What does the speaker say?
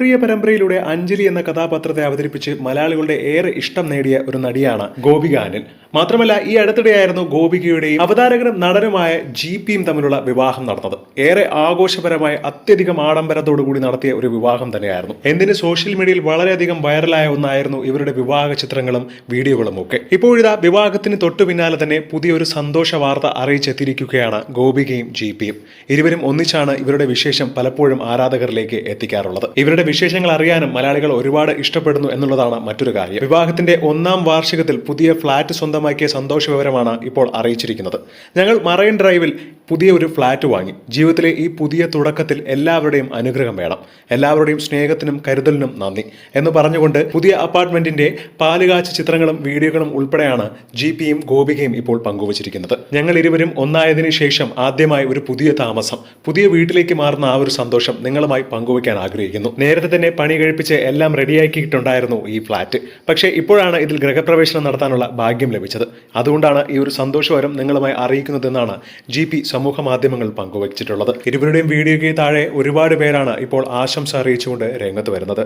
ജനപ്രിയ പരമ്പരയിലൂടെ അഞ്ജലി എന്ന കഥാപാത്രത്തെ അവതരിപ്പിച്ച് മലയാളികളുടെ ഏറെ ഇഷ്ടം നേടിയ ഒരു നടിയാണ് ഗോപിക അനിൽ മാത്രമല്ല ഈ അടുത്തിടെയായിരുന്നു ഗോപികയുടെയും അവതാരകനും നടനുമായ ജി പിയും തമ്മിലുള്ള വിവാഹം നടന്നത്. ഏറെ ആഘോഷപരമായ അത്യധികം ആഡംബരത്തോടു കൂടി നടത്തിയ ഒരു വിവാഹം തന്നെയായിരുന്നു. എന്തിന് സോഷ്യൽ മീഡിയയിൽ വളരെയധികം വൈറലായ ഒന്നായിരുന്നു ഇവരുടെ വിവാഹ ചിത്രങ്ങളും വീഡിയോകളും ഒക്കെ. ഇപ്പോഴിതാ വിവാഹത്തിന് തൊട്ടു പിന്നാലെ തന്നെ പുതിയൊരു സന്തോഷ വാർത്ത അറിയിച്ചെത്തിയിരിക്കുകയാണ് ഗോപികയും ജി പിയും ഇരുവരും ഒന്നിച്ചാണ് ഇവരുടെ വിശേഷം പലപ്പോഴും ആരാധകരിലേക്ക് എത്തിക്കാറുള്ളത്. ഇവരുടെ വിശേഷങ്ങൾ അറിയാനും മലയാളികൾ ഒരുപാട് ഇഷ്ടപ്പെടുന്നു എന്നുള്ളതാണ് മറ്റൊരു കാര്യം. വിവാഹത്തിന്റെ ഒന്നാം വാർഷികത്തിൽ പുതിയ ഫ്ളാറ്റ് സ്വന്തമാക്കിയ സന്തോഷ വിവരമാണ് ഇപ്പോൾ അറിയിച്ചിരിക്കുന്നത്. ഞങ്ങൾ മറൈൻ ഡ്രൈവിൽ പുതിയ ഒരു ഫ്ലാറ്റ് വാങ്ങി. ജീവിതത്തിലെ ഈ പുതിയ തുടക്കത്തിൽ എല്ലാവരുടെയും അനുഗ്രഹം വേണം. എല്ലാവരുടെയും സ്നേഹത്തിനും കരുതലിനും നന്ദി. എന്ന് പറഞ്ഞുകൊണ്ട് പുതിയ അപ്പാർട്ട്മെന്റിന്റെ പാലുകാച്ച ചിത്രങ്ങളും വീഡിയോകളും ഉൾപ്പെടെയാണ് ജി പിയും ഗോപികയും ഇപ്പോൾ പങ്കുവച്ചിരിക്കുന്നത്. ഞങ്ങൾ ഇരുവരും ഒന്നായതിനു ശേഷം ആദ്യമായി ഒരു പുതിയ താമസം പുതിയ വീട്ടിലേക്ക് മാറുന്ന ആ ഒരു സന്തോഷം നിങ്ങളുമായി പങ്കുവയ്ക്കാൻ ആഗ്രഹിക്കുന്നു. നേരത്തെ തന്നെ പണി കഴിപ്പിച്ച് എല്ലാം റെഡിയാക്കിയിട്ടുണ്ടായിരുന്നു ഈ ഫ്ലാറ്റ്. പക്ഷേ ഇപ്പോഴാണ് ഇതിൽ ഗ്രഹപ്രവേശനം നടത്താനുള്ള ഭാഗ്യം ലഭിച്ചത്. അതുകൊണ്ടാണ് ഈ ഒരു സന്തോഷവരം നിങ്ങളുമായി അറിയിക്കുന്നതെന്നാണ് ജി പി സമൂഹ മാധ്യമങ്ങൾ പങ്കുവച്ചിട്ടുള്ളത്. ഇരുവരുടെയും വീഡിയോയ്ക്ക് താഴെ ഒരുപാട് പേരാണ് ഇപ്പോൾ ആശംസ അറിയിച്ചുകൊണ്ട് രംഗത്ത് വരുന്നത്.